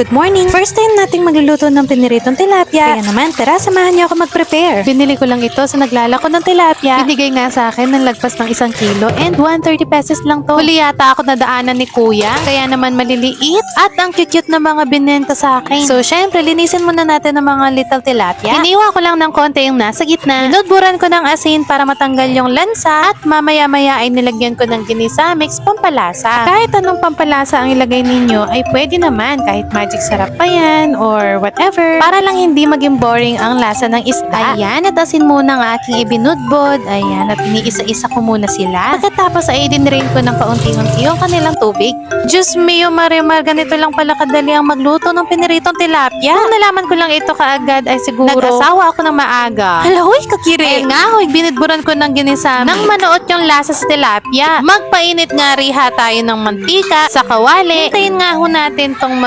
Good morning! First time nating magluluto ng piniritong tilapia. Kaya naman, tara, samahan niyo ako mag-prepare. Binili ko lang ito sa naglalako ng tilapia. Binigay nga sa akin ng lagpas ng isang kilo and 130 pesos lang to. Huli yata ako nadaanan ni kuya. Kaya naman maliliit at ang cute na mga binenta sa akin. So, syempre, linisin muna natin ng mga little tilapia. Iniwa ko lang ng konti yung nasa gitna. Inudburan ko ng asin para matanggal yung lansa at mamaya-maya ay nilagyan ko ng ginisa mix pampalasa. Kahit anong pampalasa ang ilagay ninyo ay pwede naman kahit magic sarap pa yan or whatever. Para lang hindi maging boring ang lasa ng isda. Ayan, at asin muna ang aking ibinudbod. Ayan, at iniisa-isa ko muna sila. Pagkatapos ay dinrain ko ng kaunti-unti yung kanilang tubig. Diyos mio, Marimar, ganito lang pala kadali ang magluto ng piniritong tilapia. Kung nalaman ko lang ito kaagad ay siguro nag-asawa ako ng maaga. Hala, huy, kakiri. Ayun nga, huy, binidburan ko ng ginisa. Nang manuot yung lasa sa tilapia. Magpainit nga riha tayo ng mantika sa kawali. Hintayin nga ho natin tong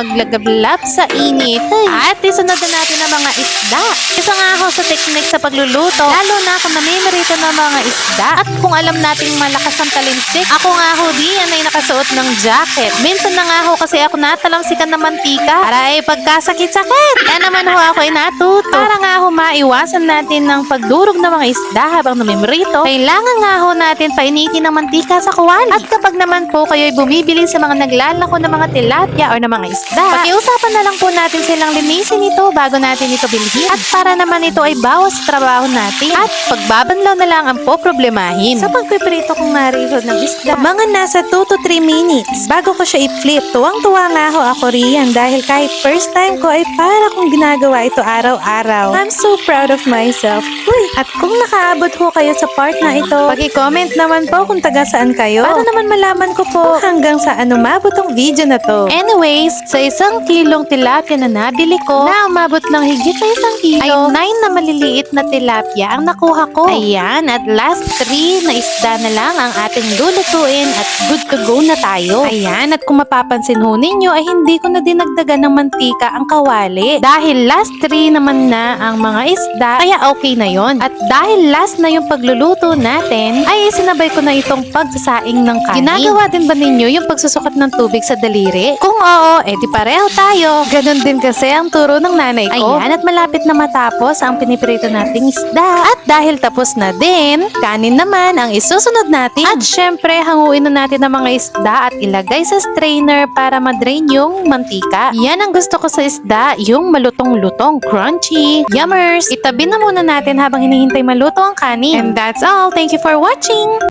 maglagablap sa init. At isunod na natin ang mga isda. Isa nga ho sa technique sa pagluluto, lalo na kung namimirito ng mga isda at kung alam nating malakas ang talinsik. Ako nga ho diyan ay nakasuot ng jacket. Minsan na nga ho kasi ako natalamsikan ng mantika para ay pagkasakit-sakit. Kaya naman ho ako ay natuto. Para nga ho maiwasan natin ng pagdurog ng mga isda habang namimirito, kailangan nga ho natin painitin ng mantika sa kawali. At kapag naman po kayo ay bumibili sa mga naglalako ng mga tilapia o ng mga isda, pakiusapan na lang po natin silang linisin ito bago natin ito bilhin. At para naman ito ay bawas sa trabaho natin. At pagbabanlaw na lang ang po problemahin. Sa pagpiprito kong narito ng isda, mga nasa 2 to 3 minutes bago ko siya i-flip. Tuwang-tuwa nga ho ako riyan dahil kahit first time ko ay para kong ginagawa ito araw-araw. I'm so proud of myself. Uy, at kung nakaabot ho kayo sa part na ito, paki-comment naman po kung taga saan kayo. Para naman malaman ko po hanggang saan umabot ang video na to. Anyways, sa isang kilong tilapia na nabili ko, na umabot ng higit sa isang kilo, ay 9 na maliliit na tilapia ang nakuha ko. Ayan, at last 3 na isda na lang ang ating lulutuin at good to go na tayo. Ayan, at kung mapapansin ho ninyo ay hindi ko na dinagdagan ng mantika ang kawali. Dahil last 3 naman na ang mga isda, kaya okay na yon. At dahil last na yung pagluluto natin, ay sinabay ko na itong pagsasaing ng kanin. Ginagawa din ba ninyo yung pagsusukat ng tubig sa daliri? Kung oo, edi pareho tayo. Ganon din kasi ang turo ng nanay ko. Ayan, at malapit na matapos ang piniprito nating isda. At dahil tapos na din, kanin naman ang isusunod natin. At syempre, hanguin na natin ang mga isda at ilagay sa strainer para madrain yung mantika. Yan ang gusto ko sa isda, yung malutong-lutong, crunchy. Yummers! Itabi na muna natin habang hinihintay maluto ang kanin. And that's all. Thank you for watching!